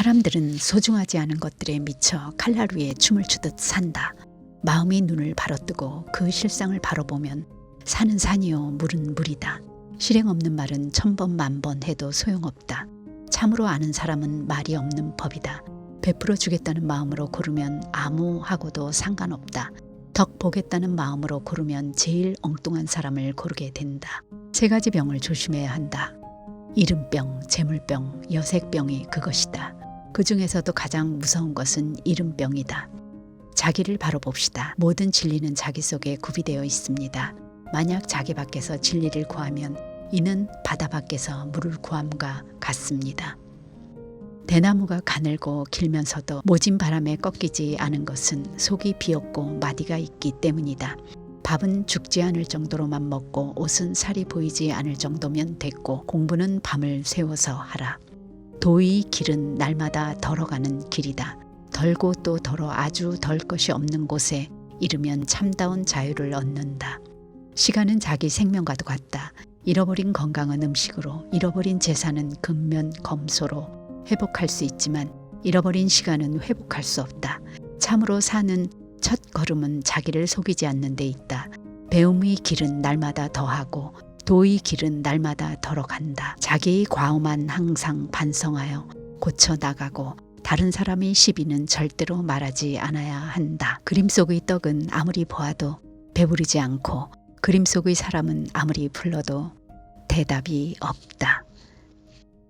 사람들은 소중하지 않은 것들에 미쳐 칼날 위에 춤을 추듯 산다. 마음이 눈을 바로 뜨고 그 실상을 바로 보면 산은 산이요 물은 물이다. 실행 없는 말은 천번 만번 해도 소용없다. 참으로 아는 사람은 말이 없는 법이다. 베풀어 주겠다는 마음으로 고르면 아무 하고도 상관없다. 덕 보겠다는 마음으로 고르면 제일 엉뚱한 사람을 고르게 된다. 세 가지 병을 조심해야 한다. 이름병, 재물병, 여색병이 그것이다. 그 중에서도 가장 무서운 것은 이름병이다. 자기를 바로 봅시다. 모든 진리는 자기 속에 구비되어 있습니다. 만약 자기 밖에서 진리를 구하면 이는 바다 밖에서 물을 구함과 같습니다. 대나무가 가늘고 길면서도 모진 바람에 꺾이지 않은 것은 속이 비었고 마디가 있기 때문이다. 밥은 죽지 않을 정도로만 먹고 옷은 살이 보이지 않을 정도면 됐고 공부는 밤을 새워서 하라. 도의 길은 날마다 덜어가는 길이다. 덜고 또 덜어 아주 덜 것이 없는 곳에 이르면 참다운 자유를 얻는다. 시간은 자기 생명과도 같다. 잃어버린 건강은 음식으로, 잃어버린 재산은 근면 검소로 회복할 수 있지만 잃어버린 시간은 회복할 수 없다. 참으로 사는 첫 걸음은 자기를 속이지 않는 데 있다. 배움의 길은 날마다 더하고 도의 길은 날마다 덜어간다. 자기의 과오만 항상 반성하여 고쳐 나가고 다른 사람의 시비는 절대로 말하지 않아야 한다. 그림 속의 떡은 아무리 보아도 배부르지 않고 그림 속의 사람은 아무리 불러도 대답이 없다.